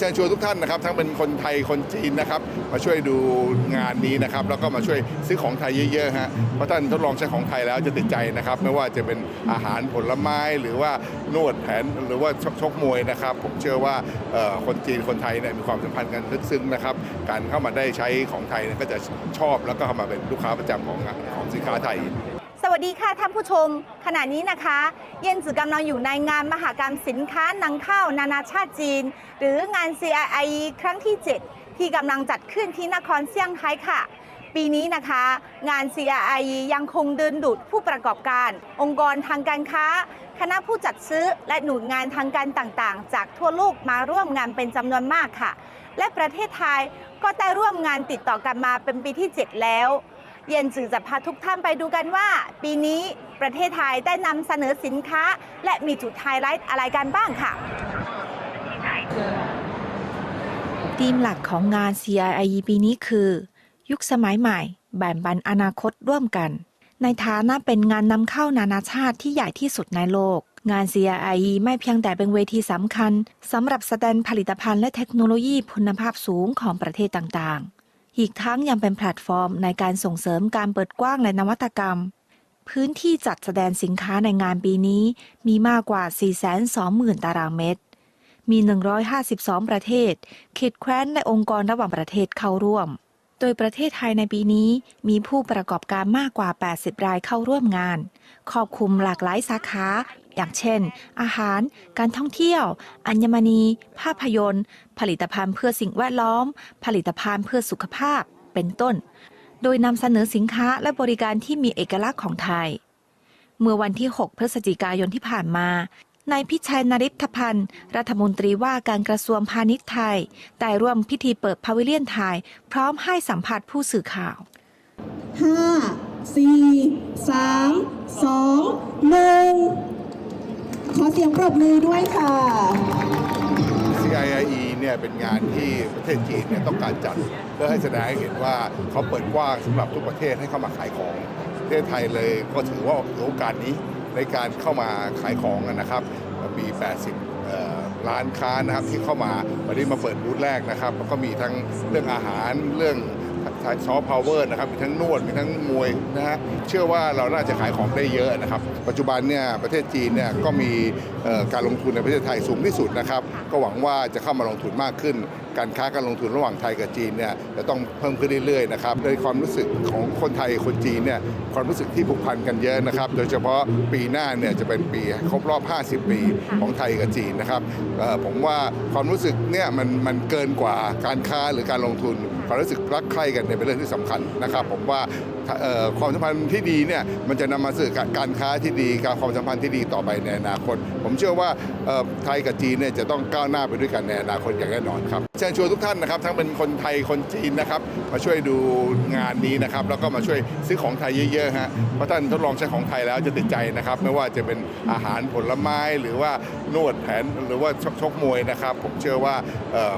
เชิญชวนทุกท่านนะครับ ทั้งเป็นคนไทยคนจีนนะครับ มาช่วยดูงานนี้นะครับ แล้วก็มาช่วยซื้อของไทยเยอะๆฮะเพราะท่านทดลองใช้ของไทยแล้วจะติดใจนะครับ ไม่ว่าจะเป็นอาหารผลไม้หรือว่านวดแผนหรือว่าชกชกมวยนะครับ ผมเชื่อว่าคนจีนคนไทยเนี่ยมีความสัมพันธ์กันลึกซึ้งนะครับ การเข้ามาได้ใช้ของไทยเนี่ยก็จะชอบแล้วก็เข้ามาเป็นลูกค้าประจำของของสินค้าไทย วัสดีค่ะท่านผู้ชม ขณะนี้นะคะ เย็นจือกำลังอยู่ในงานมหากรรมสินค้านำเข้านานาชาติจีน หรืองาน CII ครั้งที่ 7 ที่กำลังจัดขึ้นที่นครเซี่ยงไฮ้ค่ะ ปีนี้นะคะ งาน CII ยังคงดึงดูดผู้ประกอบการ องค์กรทางการค้า คณะผู้จัดซื้อและหน่วยงานทางการต่างๆ จากทั่วโลกมาร่วมงานเป็นจำนวนมากค่ะ และประเทศไทยก็ได้ร่วมงานติดต่อกันมาเป็นปีที่ 7 แล้ว เย็นจือจะพาทุกท่านไปดูกันว่า ปีนี้ประเทศไทยได้นำเสนอสินค้า และมีจุดไฮไลท์อะไรกันบ้างค่ะธีมหลักของงาน CII ปีนี้คือ ยุคสมัยใหม่แบ่งปันอนาคตร่วมกัน ในฐานะเป็นงานนำเข้านานาชาติที่ใหญ่ที่สุดในโลก งาน CII ไม่เพียงแต่เป็นเวทีสำคัญสำหรับแสดงผลิตภัณฑ์และเทคโนโลยีคุณภาพสูงของประเทศต่างๆ อีกทั้งยังเป็นแพลตฟอร์มในการส่งเสริมการเปิดกว้างและนวัตกรรม พื้นที่จัดแสดงสินค้าในงานปีนี้มีมากกว่า 420,000 ตารางเมตร มี 152 ประเทศ เขตแคว้นในองค์กรระหว่างประเทศเข้าร่วม โดยประเทศไทยในปีนี้มีผู้ประกอบการมากกว่า 80 รายเข้าร่วมงาน ครอบคลุมหลากหลายสาขา อย่างเช่น อาหาร การท่องเที่ยว อัญมณี ภาพยนตร์ ผลิตภัณฑ์เพื่อสิ่งแวดล้อม ผลิตภัณฑ์เพื่อสุขภาพ เป็นต้น โดยนำเสนอสินค้าและบริการที่มีเอกลักษณ์ของไทย เมื่อวันที่ 6 พฤศจิกายนที่ผ่านมา นายพิชัยนริพพันธ์ รัฐมนตรีว่าการกระทรวงพาณิชย์ไทย ได้ร่วมพิธีเปิดพาวิเลียนไทย พร้อมให้สัมภาษณ์ผู้สื่อข่าวห้าสี่สามสองหนึ่งขอเสียงปรบมือด้วยค่ะ CIIE เนี่ยเป็นงานที่ประเทศจีนเนี่ยต้องการจัดเพื่อให้แสดงให้เห็นว่าเขาเปิดกว้างสำหรับทุกประเทศให้เข้ามาขายของประเทศไทยเลยก็ถือว่าถือโอกาสนี้ ในการเข้ามาขายของนะครับมี 80 ร้านค้านะครับที่เข้ามาวันนี้มาเปิดบูธแรกนะครับแล้วก็มีทั้งเรื่องอาหารเรื่องซอฟต์พาวเวอร์นะครับมีทั้งนวดมีทั้งมวยนะฮะเชื่อว่าเราน่าจะขายของได้เยอะนะครับ ปัจจุบันเนี่ยประเทศจีนเนี่ยก็มีการลงทุนในประเทศไทยสูงที่สุดนะครับ ก็หวังว่าจะเข้ามาลงทุนมากขึ้น การค้าการลงทุนระหว่างไทยกับจีนเนี่ยจะต้องเพิ่มขึ้นเรื่อยๆนะครับโดยความรู้สึกของคนไทยคนจีนเนี่ยความรู้สึกที่ผูกพันกันเยอะนะครับ โดยเฉพาะปีหน้าเนี่ยจะเป็นปีครบรอบ 50 ปีของไทยกับจีนนะครับผมว่าความรู้สึกเนี่ยมันมันเกินกว่าการค้าหรือการลงทุนความรู้สึกรักใคร่กันเนี่ยเป็นเรื่องที่สำคัญนะครับ ผมว่า ความสัมพันธ์ที่ดีเนี่ยมันจะนำมาสู่การค้าที่ดีการความสัมพันธ์ที่ดีต่อไปในอนาคต ผมเชื่อว่าไทยกับจีนเนี่ยจะต้องก้าวหน้าไปด้วยกันในอนาคตอย่างแน่นอนครับเชิญชวนทุกท่านนะครับ ทั้งเป็นคนไทยคนจีนนะครับ มาช่วยดูงานนี้นะครับ แล้วก็มาช่วยซื้อของไทยเยอะๆฮะเพราะท่านทดลองใช้ของไทยแล้วจะติดใจนะครับ ไม่ว่าจะเป็นอาหารผลไม้หรือว่านวดแผนหรือว่าชกชกมวยนะครับ ผมเชื่อว่า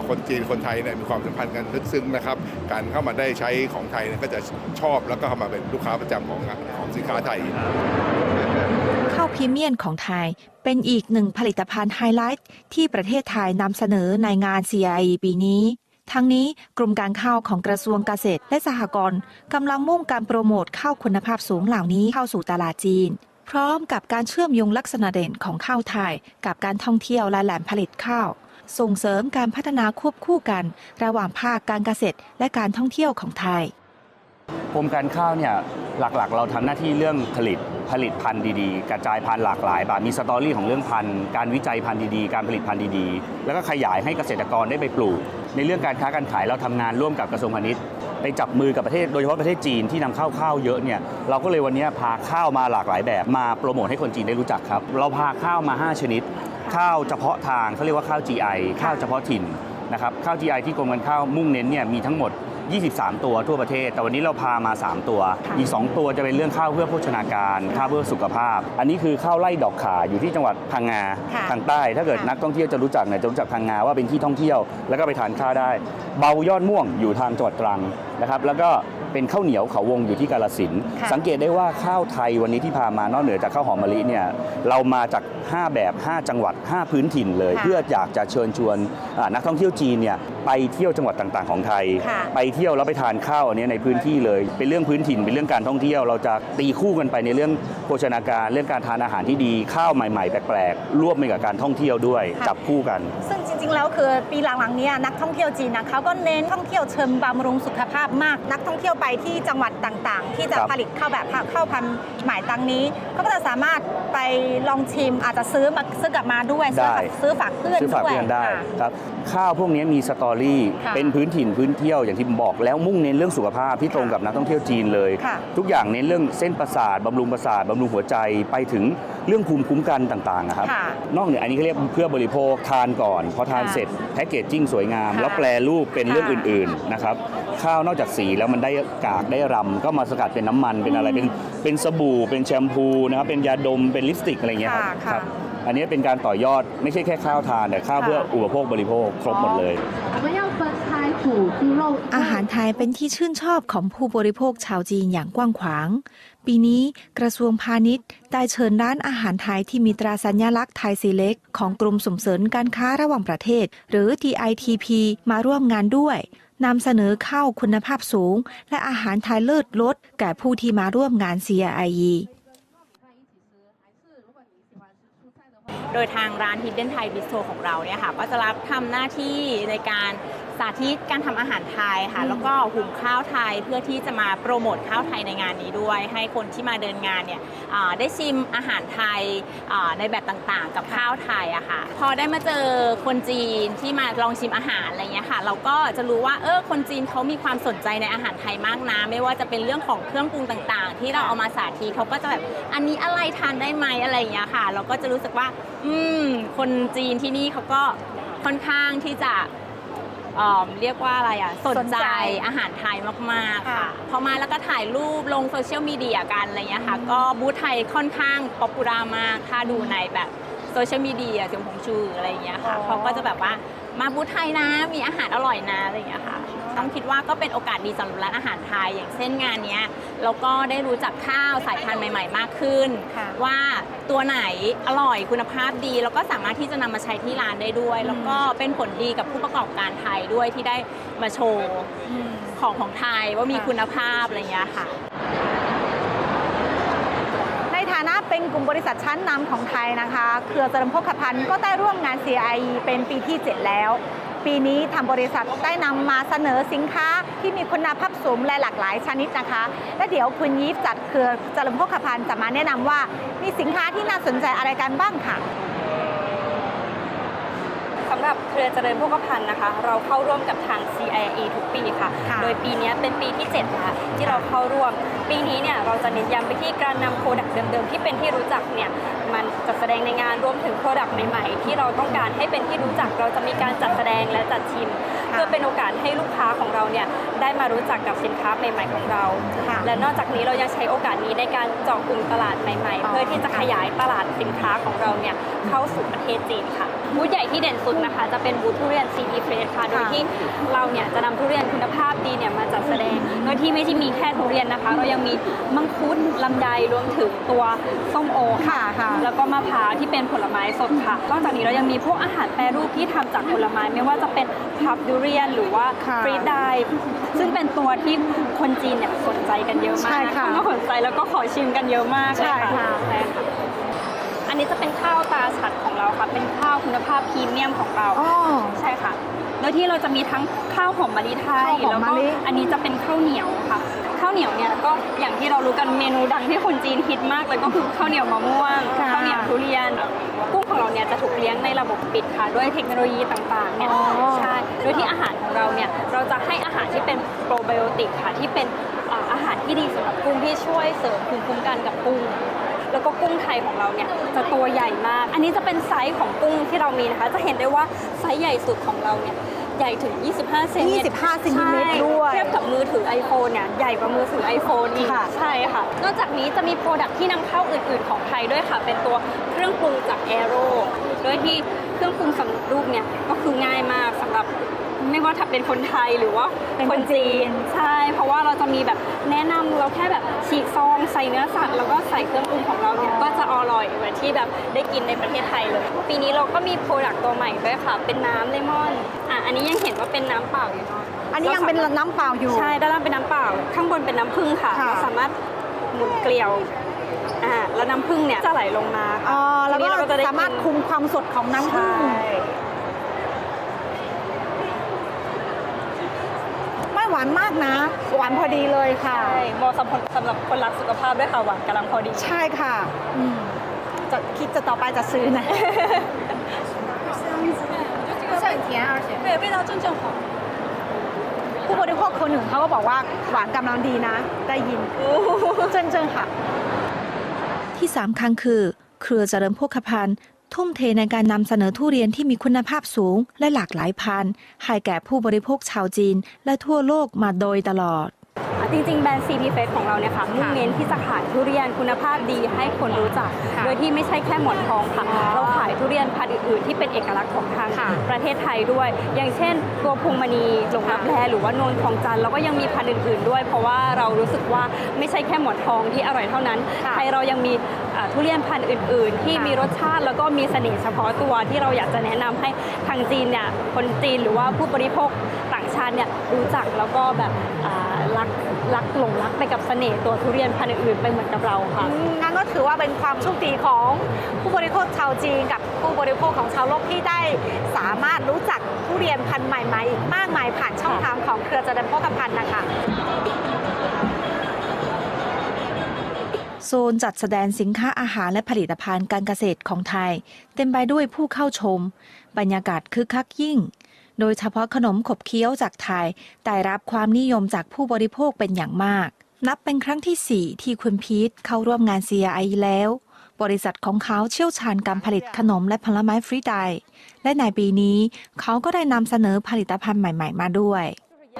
คนจีนคนไทยเนี่ยมีความสัมพันธ์กันลึกซึ้งนะครับ การเข้ามาได้ใช้ของไทยเนี่ยก็จะชอบแล้วก็เข้ามาเป็นลูกค้าประจำของของสินค้าไทย ข้าวพรีเมียมของไทย เป็นอีกหนึ่งผลิตภัณฑ์ไฮไลท์ที่ประเทศไทยนำเสนอในงาน CII ปีนี้ ทั้งนี้กรมการข้าวของกระทรวงเกษตรและสหกรณ์กำลังมุ่งการโปรโมทข้าวคุณภาพสูงเหล่านี้เข้าสู่ตลาดจีน พร้อมกับการเชื่อมโยงลักษณะเด่นของข้าวไทย กับการท่องเที่ยวและแหล่งผลิตข้าวส่งเสริมการพัฒนาควบคู่กัน ระหว่างภาคการเกษตรและการท่องเที่ยวของไทย กรมการข้าวเนี่ยหลักๆ เราทำหน้าที่เรื่องผลิตผลิตพันธุ์ดีๆ กระจายพันธุ์หลากหลายแบบมีสตอรี่ของเรื่องพันธุ์การวิจัยพันธุ์ดีๆ การผลิตพันธุ์ดีๆ แล้วก็ขยายให้เกษตรกรได้ไปปลูก ในเรื่องการค้าการขายเราทำงานร่วมกับกระทรวงพาณิชย์ไปจับมือกับประเทศโดยเฉพาะประเทศจีนที่นำเข้าข้าวเยอะเนี่ยเราก็เลยวันนี้พาข้าวมาหลากหลายแบบมาโปรโมทให้คนจีนได้รู้จักครับ เราพาข้าวมา 5 ชนิด ข้าวเฉพาะทางเขาเรียกว่าข้าว GI ข้าวเฉพาะถิ่นนะครับข้าว GI ที่กรมการข้าวมุ่งเน้นเนี่ยมีทั้งหมด 23 ตัวทั่วประเทศ แต่วันนี้เราพามา 3 ตัว อีก 2 ตัวจะเป็นเรื่องข้าวเพื่อโภชนาการ ข้าวเพื่อสุขภาพ อันนี้คือข้าวไร่ดอกขาอยู่ที่จังหวัดพังงาค่ะทางใต้ ถ้าเกิดค่ะนักท่องเที่ยวจะรู้จักเนี่ยจะรู้จักพังงาว่าเป็นที่ท่องเที่ยว แล้วก็ไปทานข้าวได้ เบายอดม่วงอยู่ทางจังหวัดตรังนะครับ แล้วก็เป็นข้าวเหนียวเขาวงอยู่ที่กาลสินธุ์ค่ะ สังเกตได้ว่าข้าวไทยวันนี้ที่พามานอกเหนือจากข้าวหอมมะลิเนี่ยเรามาจาก 5 แบบ 5 จังหวัด 5 พื้นถิ่นเลย ค่ะ เพื่ออยากจะเชิญชวนอ่านักท่องเที่ยวจีนเนี่ย ไปเที่ยวจังหวัดต่างๆของไทยค่ะไปเที่ยวแล้วไปทานข้าวอันนี้ในพื้นที่เลย เป็นเรื่องพื้นถิ่นเป็นเรื่องการท่องเที่ยว เราจะตีคู่กันไปในเรื่องโภชนาการ เรื่องการทานอาหารที่ดีข้าวใหม่ๆแปลกๆร่วมไปกับการท่องเที่ยวด้วยค่ะจับคู่กัน ซึ่งจริงๆแล้วคือปีหลังๆเนี้นักท่องเที่ยวจีนนะเขาก็เน้นท่องเที่ยวเชิงบำรุงสุขภาพมาก นักท่องเที่ยวไปที่จังหวัดต่างๆ ที่จะครับผลิตข้าวแบบข้าวพันธุ์ใหม่ตังนี้เขาก็จะสามารถไปลองชิมอาจจะซื้อมาซื้อกลับมาด้วยซื้อได้ฝากซื้อฝากเพื่อนซื้อฝากด้วยเพื่อนได้ค่ะครับข้าวพวกนี้มีสตอรี่ ค่ะเป็นพื้นถิ่นพื้นเที่ยวอย่างที่ผมบอกแล้วมุ่งเน้นเรื่องสุขภาพที่ตรงกับนักท่องเที่ยวจีนเลย ค่ะ ทุกอย่างเน้นเรื่องเส้นประสาทบำรุงประสาทบำรุงหัวใจไปถึงเรื่องภูมิคุ้มกันต่างๆนะครับ ค่ะ นอกเหนืออันนี้เขาเรียกเพื่อบริโภคทานก่อนพอทานค่ะเสร็จแพ็กเกจจิ้งสวยงาม ค่ะแล้วแปรรูปเป็นเรื่องค่ะอื่นๆนะครับข้าวนอกจากสีแล้วมันได้กากได้รำก็มาสกัดเป็นน้ำมันเป็นอะไรเป็นเป็นสบู่เป็นแชมพูนะครับเป็นยาดมเป็นลิปสติกอะไรอย่างเงี้ยครับค่ะครับ อันนี้เป็นการต่อยอดไม่ใช่แค่ข้าวทานแต่ข้าวเพื่ออุปโภคบริโภคครบหมดเลยอาหารไทยเป็นที่ชื่นชอบของผู้บริโภคชาวจีนอย่างกว้างขวาง ปีนี้กระทรวงพาณิชย์ได้เชิญร้านอาหารไทยที่มีตราสัญลักษณ์ไทยซีเล็ก ของกลุ่มส่งเสริมการค้าระหว่างประเทศ หรือ DITP มาร่วมงานด้วยนำเสนอข้าวคุณภาพสูง และอาหารไทยเลิศรสแก่ผู้ที่มาร่วมงาน CIE โดยทางร้าน Hidden Thai Bistro ของเราเนี่ยค่ะก็จะรับทำหน้าที่ในการ สาธิตการทำอาหารไทยค่ะ แล้วก็หุงข้าวไทยเพื่อที่จะมาโปรโมทข้าวไทยในงานนี้ด้วย ให้คนที่มาเดินงานเนี่ยอ่าได้ชิมอาหารไทยอ่าในแบบต่างๆ กับข้าวไทยอะค่ะ พอได้มาเจอคนจีนที่มาลองชิมอาหารอะไรเงี้ยค่ะ เราก็จะรู้ว่าเออคนจีนเขามีความสนใจในอาหารไทยมากนะ ไม่ว่าจะเป็นเรื่องของเครื่องปรุงต่างๆ ที่เราเอามาสาธิตเขาก็จะแบบอันนี้อะไรทานได้ไหมอะไรอย่างเงี้ยค่ะ เราก็จะรู้สึกว่า อืม คนจีนที่นี่เขาก็ค่อนข้างที่จะ เอ่อเรียกว่าอะไรอะสนสนใจใจอาหารไทยมากๆค่ะค่ะ พอมาแล้วก็ถ่ายรูปลงโซเชียลมีเดียกันอะไรเงี้ยค่ะ ก็บูธไทยค่อนข้างป๊อปปูล่ามาก ถ้าดูในแบบโซเชียลมีเดียเสียงผงชูอะไรเงี้ยค่ะอ๋อ เขาก็จะแบบว่า มาบูธไทยนะ มีอาหารอร่อยนะอะไรเงี้ยค่ะ ต้องคิดว่าก็เป็นโอกาสดีสำหรับร้านอาหารไทย อย่างเช่นงานเนี้ยเราก็ได้รู้จักข้าวสายพันธุ์ใหม่ ๆ มากขึ้น ค่ะว่าตัวไหนอร่อยคุณภาพดี แล้วก็สามารถที่จะนำมาใช้ที่ร้านได้ด้วย แล้วก็เป็นผลดีกับผู้ประกอบการไทยด้วยที่ได้มาโชว์อืมของของไทยว่ามีค่ะ คุณภาพอะไรอย่างเงี้ยค่ะ ใน ฐานะเป็นกลุ่มบริษัทชั้นนำของไทยนะคะ เครือเจริญโภคภัณฑ์ก็ได้ร่วมงาน CIE เป็นปีที่ 7 แล้ว ปีนี้ทางบริษัทได้นำมาเสนอสินค้าที่มีคุณภาพสูงและหลากหลายชนิดนะคะ และเดี๋ยวคุณยีฟจัดเครือเจริญโภคภัณฑ์จะมาแนะนำว่ามีสินค้าที่น่าสนใจอะไรกันบ้างค่ะ เครือเจริญโภคภัณฑ์นะคะ เราเข้าร่วมกับทาง CIE ทุกปีค่ะค่ะ โดยปีนี้เป็นปีที่7ค่ะที่เราเข้าร่วม ปีนี้เนี่ยเราจะเน้นย้ำไปที่การนำโปรดักต์เดิมๆ ที่เป็นที่รู้จักเนี่ยมันจัดแสดงในงานรวมถึงโปรดักต์ใหม่ๆ ที่เราต้องการให้เป็นที่รู้จักเราจะมีการจัดแสดงและจัดชิมค่ะเพื่อเป็นโอกาสให้ลูกค้าของเราเนี่ยได้มารู้จักกับสินค้าใหม่ ๆของเราค่ะและนอกจากนี้เรายังใช้โอกาสนี้ในการเจาะกลุ่มตลาดใหม่ๆอ๋อเพื่อที่จะขยายตลาดสินค้าของเราเนี่ยเข้าสู่ประเทศจีนค่ะบูธใหญ่ที่เด่นสุดนะคะจะเป็นบูธทุเรียน CD f r e s h ค่ะ โดยที่เราเนี่ยจะนำทุเรียนคุณภาพดีเนี่ยมาจัดแสดง โดยที่ไม่ใช่มีแค่ทุเรียนนะคะ เรายังมีมังคุดลำไยรวมถึงตัวส้มโอค่ะ ค่ะแล้วก็มะพร้าวที่เป็นผลไม้สดค่ะ นอกจากนี้เรายังมีพวกอาหารแปรรูปที่ทำจากผลไม้ไม่ว่าจะเป็นพับดุเรียนหรือว่าค่ะฟรีดไดซึ่งเป็นตัวที่คนจีนเนี่ยสนใจกันเยอะมากใช่ค่ะเข้ามาสนใจแล้วก็ขอชิมกันเยอะมากเลยใช่ค่ะ ใช่ค่ะ อันนี้จะเป็นข้าวตาฉัดของเราค่ะ เป็นข้าวคุณภาพพรีเมียมของเราอ๋อ ใช่ค่ะ โดยที่เราจะมีทั้งข้าวหอมมะลิไทยข้าวหอแล้มวมะก็ลิ อันนี้จะเป็นข้าวเหนียวค่ะ ข้าวเหนียวเนี่ยก็อย่างที่เรารู้กันเมนูดังที่คนจีนฮิตมากเลยก็คือข้าวเหนียวมะม่วงค่ะข้าวเหนียวทุเรียนกุ้งของเราเนี่ยจะถูกเลี้ยงในระบบปิดค่ะ ด้วยเทคโนโลยีต่างๆเนี่ยอ๋อ ใช่โดยที่อาหารของเราเนี่ยเราจะให้อาหารที่เป็นโปรไบโอติกค่ะที่เป็นอ่าอาหารที่ดีสำหรับกุ้งที่ช่วยเสริมภูมิคุ้มกันกับกุ้ง แล้วก็กุ้งไทยของเราเนี่ยจะตัวใหญ่มาก อันนี้จะเป็นไซส์ของกุ้งที่เรามีนะคะ จะเห็นได้ว่าไซส์ใหญ่สุดของเราเนี่ยใหญ่ถึง 25 เซน25เซนติเมตรด้วย เทียบกับมือถือ iPhone เนี่ยใหญ่กว่ามือถือ iPhone อีกค่ะใช่ค่ะ นอกจากนี้จะมีโปรดักที่นำเข้าอื่น ๆ ของไทยด้วยค่ะ เป็นตัวเครื่องปรุงจาก Aero โดยที่เครื่องปรุงสำเร็จรูปเนี่ยก็คือง่ายมาก สำหรับไม่ว่าถ้าเป็นคนไทยหรือว่าเป็นคคนนจีจีนนใช่ เพราะว่าเราจะมีแบบแนะนำเราแค่แบบฉีกซองใส่เนื้อสัตว์แล้วก็ใส่เครื่องปรุงของเราเนี่ยก็จะอร่อยเหมือนที่แบบได้กินในประเทศไทยเลย ปีนี้เราก็มีโปรดักต์ตัวใหม่ด้วยค่ะ เป็นน้ำเลมอนอะอันนี้ยังเห็นว่าเป็นน้ำเปล่าอยู่เนาะอันนี้ยังเป็นน้ำเปล่าอยู่ใช่ด้านล่างเป็นน้ำเปล่า ข้างบนเป็นน้ำผึ้งค่ะค่ะเราสามารถหมุนเกลียวอ่าแล้วน้ำผึ้งเนี่ยจะไหลลงมาอ๋อแล้วทีก็นี้เราจะได้สามารถคุมความสดของน้ำผึ้ง ใช่ ไม่ หวานมากนะ หวานพอดีเลยค่ะ ใช่เหมาะสำหรับสำหรับคนรักสุขภาพด้วยค่ะหวานกำลังพอดี ใช่ค่ะอืมจะคิดจะต่อไปจะซื้อนะ 是很甜，而且对味道正正好。 ผู้บริโภคคนหนึ่งเขาก็บอกว่าหวานกำลังดีนะ ได้ยินเจิ้นเจิ้นค่ะ ที่สำคัญคือ เครือเจริญโภคภัณฑ์ ทุ่มเทในการนำเสนอทุเรียนที่มีคุณภาพสูงและหลากหลายพันธุ์ให้แก่ผู้บริโภคชาวจีนและทั่วโลกมาโดยตลอด จริงๆ แบรนด์ CP f e s ของเราเนี่ยค่ะมุ่งเน้นที่จะขายทุเรียนคุณภาพดีให้คนรู้จักค่ะโดยที่ไม่ใช่แค่หมอนทองค่ะอ๋อเราขายทุเรียนพันธุ์อื่นๆ ที่เป็นเอกลักษณ์ของทางค่ะประเทศไทยด้วย อย่างเช่น ตัวพวงมณีหลงรับแลหรือว่าโนนทองจันทร์แล้วก็ยังมีพันธุ์อื่นๆ ด้วย เพราะว่าเรารู้สึกว่าไม่ใช่แค่หมอนทองที่อร่อยเท่านั้นค่ะไทยเรายังมีอะทุเรียนพันธุ์อื่น ๆ ที่ค่ะมีรสชาติแล้วก็มีเสน่ห์เฉพาะตัวที่เราอยากจะแนะนำให้ทางจีนเนี่ยคนจีนหรือว่าผู้บริโภคต่างชาติเนี่ยรู้จักแล้วก็แบบอ่ารัก รักหลงรักไปกับเสน่ห์ตัวทุเรียนพันธุ์อื่นๆไปเหมือนกับเราค่ะอืมงั้นก็ถือว่าเป็นความโชคดีของผู้บริโภคชาวจีนกับผู้บริโภคของชาวโลกที่ได้สามารถรู้จักทุเรียนพันธุ์ใหม่ๆอีกมากมายผ่านช่องทางของเครือเจริญโภคภัณฑ์นะคะโซนจัดแสดงสินค้าอาหารและผลิตภัณฑ์การเกษตรของไทย เต็มไปด้วยผู้เข้าชม บรรยากาศคึกคักยิ่ง โดยเฉพาะขนมขบเคี้ยวจากไทยได้รับความนิยมจากผู้บริโภคเป็นอย่างมาก นับเป็นครั้งที่ 4 ที่คุณพีทเข้าร่วมงาน CRI แล้ว บริษัทของเขาเชี่ยวชาญการผลิตขนมและผลไม้ฟรีไดร์และในปีนี้เขาก็ได้นำเสนอผลิตภัณฑ์ใหม่ ๆ มาด้วย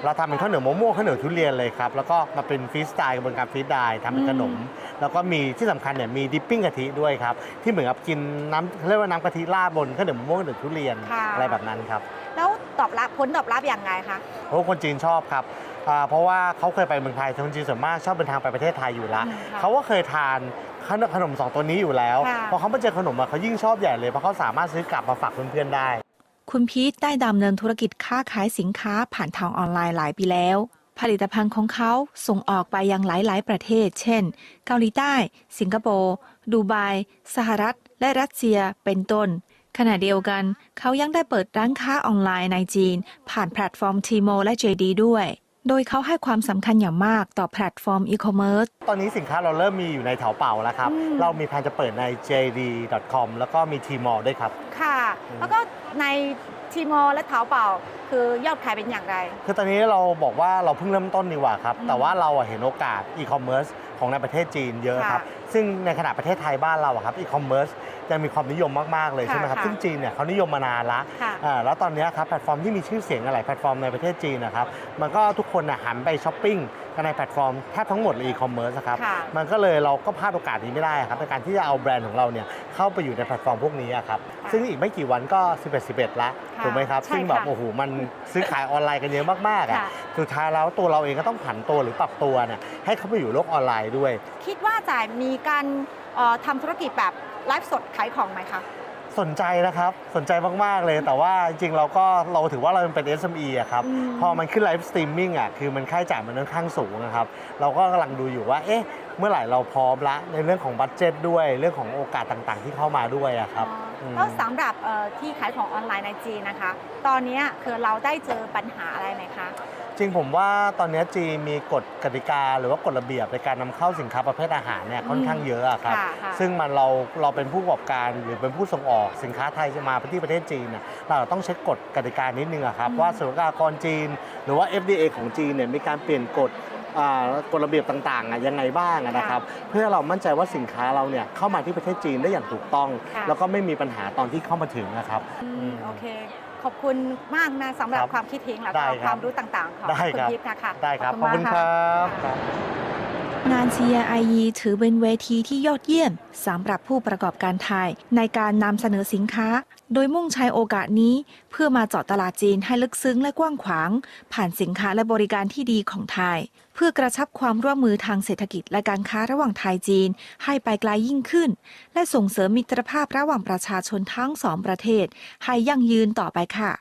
เราทำเป็นข้าวเหนียวมะม่วงข้าวเหนียวทุเรียนเลยครับ แล้วก็มาเป็นฟรีสไตล์กระบวนการฟรีสไตล์ทำเป็นขนม แล้วก็มีที่สำคัญเนี่ยมีดิปปิ้งกะทิด้วยครับ ที่เหมือนกับกินน้ำเขาเรียกว่าน้ำกะทิราดบนข้าวเหนียวมะม่วงข้าวเหนียวทุเรียนค่ะอะไรแบบนั้นครับ แล้ว ตอบรับผลตอบรับอย่างไรคะเพราะว่าคนจีนชอบครับอ่าเพราะว่าเขาเคยไปเมืองไทยคนจีนส่วนมากชอบเดินทางไปประเทศไทยอยู่แล้วอืมค่ะเขาก็เคยทานขนมขนมสองตัวนี้อยู่แล้ว ค่ะ พอเขามาเจอขนมอะเขายิ่งชอบใหญ่เลย เพราะเขาสามารถซื้อกลับมาฝากเพื่อนๆได้ คุณพีทได้ดำเนินธุรกิจค้าขายสินค้าผ่านทางออนไลน์หลายปีแล้ว ผลิตภัณฑ์ของเขาส่งออกไปยังหลาย ๆ ประเทศ เช่น เกาหลีใต้ สิงคโปร์ ดูไบ สหรัฐ และรัสเซีย เป็นต้น ขณะเดียวกัน เขายังได้เปิดร้านค้าออนไลน์ในจีน ผ่านแพลตฟอร์มทีโมและ JD ด้วย โดยเขาให้ความสำคัญอย่างมากต่อแพลตฟอร์มอีคอมเมิร์ซ ตอนนี้สินค้าเราเริ่มมีอยู่ในแถวเป่าแล้วครับ อืม เรามีแผนจะเปิดใน JD.com แล้วก็มี Tmall ด้วยครับ ค่ะ แล้วก็ในทีมอลและเท้าเปล่า คือยอดขายเป็นอย่างไร คือตอนนี้เราบอกว่าเราเพิ่งเริ่มต้นดีกว่าครับอืมแต่ว่าเราอะเห็นโอกาสอีคอมเมิร์ซของในประเทศจีนเยอะครับค่ะซึ่งในขณะประเทศไทยบ้านเราอะครับอีคอมเมิร์ซ ยังมีความนิยมมากๆเลยค่ะใช่ไหมครับค่ะซึ่งจีนเนี่ยเขานิยมมานานละค่ะอ่าแล้วตอนเนี้ยครับแพลตฟอร์มที่มีชื่อเสียงอะไรแพลตฟอร์มในประเทศจีนนะครับมันก็ทุกคนน่ะหันไปช้อปปิ้งกันในแพลตฟอร์มแทบทั้งหมดเลยอีคอมเมิร์ซครับค่ะ มันก็เลยเราก็พลาดโอกาสนี้ไม่ได้ครับในการที่จะเอาแบรนด์ของเราเนี่ยเข้าไปอยู่ในแพลตฟอร์มพวกนี้อะครับซึ่งอีกไม่กี่วันก็ 11 11ละค่ะถูกไหมครับใช่ซึ่งแบบค่ะ โอ้โหมันซื้อขายออนไลน์กันเยอะมากๆอะค่ะ สุดท้ายแล้วตัวเราเองก็ต้องผันตัวหรือปรับตัวเนี่ยให้เขาไปอยู่โลกออนไลน์ด้วย คิดว่าจะมีการเอ่อทำธุรกิจแบบ ไลฟ์สดขายของไหมคะ สนใจนะครับ สนใจมาก ๆ เลยแต่ว่าจริงๆเราก็เราถือว่าเราเป็น SME อะครับ อืม พอมันขึ้นไลฟ์สตรีมมิ่งอะคือมันค่าใช้จ่ายมันค่อนข้างสูงนะครับ เราก็กำลังดูอยู่ว่า เอ๊ะ เมื่อไหร่เราพร้อมละ ในเรื่องของบัตเจ็ตด้วย เรื่องของโอกาสต่างๆ ที่เข้ามาด้วยอะครับอ๋อมแล้วสำหรับเอ่อที่ขายของออนไลน์ในจีนนะคะ ตอนเนี้ยคือเราได้เจอปัญหาอะไรไหมคะ จริงผมว่าตอนนี้จีนมีกฎกติกาหรือว่ากฎระเบียบในการนำเข้าสินค้าประเภทอาหารเนี่ยค่อนข้างเยอะอะครับค่ะค่ะซึ่งมันเราเราเป็นผู้ประกอบการหรือเป็นผู้ส่งออกสินค้าไทยจะมาที่ประเทศจีนเนี่ยเราต้องเช็คกฎกติกานิดนึงอะครับอืมว่าศุลกากรจีน หรือว่า FDA ของจีนเนี่ยมีการเปลี่ยนกฎอ่ากฎระเบียบต่างๆอะยังไงบ้างอะนะครับ เพื่อเรามั่นใจว่าสินค้าเราเนี่ยเข้ามาที่ประเทศจีนได้อย่างถูกต้องค่ะแล้วก็ไม่มีปัญหาตอนที่เข้ามาถึงนะครับอือืมมโอเค ขอบคุณมากนะสำหรับครับความคิดเห็นและได้ก็ครับความรู้ต่างๆของได้คุณครับพิพนะคะได้ครับ ขอบคุณมากคค่ะรับครับ งาน CIIE ถือเป็นเวทีที่ยอดเยี่ยมสำหรับผู้ประกอบการไทย ในการนำเสนอสินค้า โดยมุ่งใช้โอกาสนี้เพื่อมาเจาะตลาดจีนให้ลึกซึ้งและกว้างขวาง ผ่านสินค้าและบริการที่ดีของไทย เพื่อกระชับความร่วมมือทางเศรษฐกิจและการค้าระหว่างไทยจีน ให้ไปไกลยิ่งขึ้น และส่งเสริมมิตรภาพระหว่างประชาชนทั้งสองประเทศ ให้ยั่งยืนต่อไปค่ะ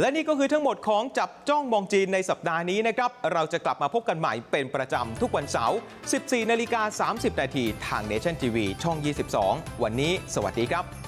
และนี่ก็คือทั้งหมดของจับจ้องมองจีนในสัปดาห์นี้นะครับ เราจะกลับมาพบกันใหม่เป็นประจำทุกวันเสาร์ 14 นาฬิกา 30 นาทีทาง Nation TV ช่อง 22 วันนี้ สวัสดีครับ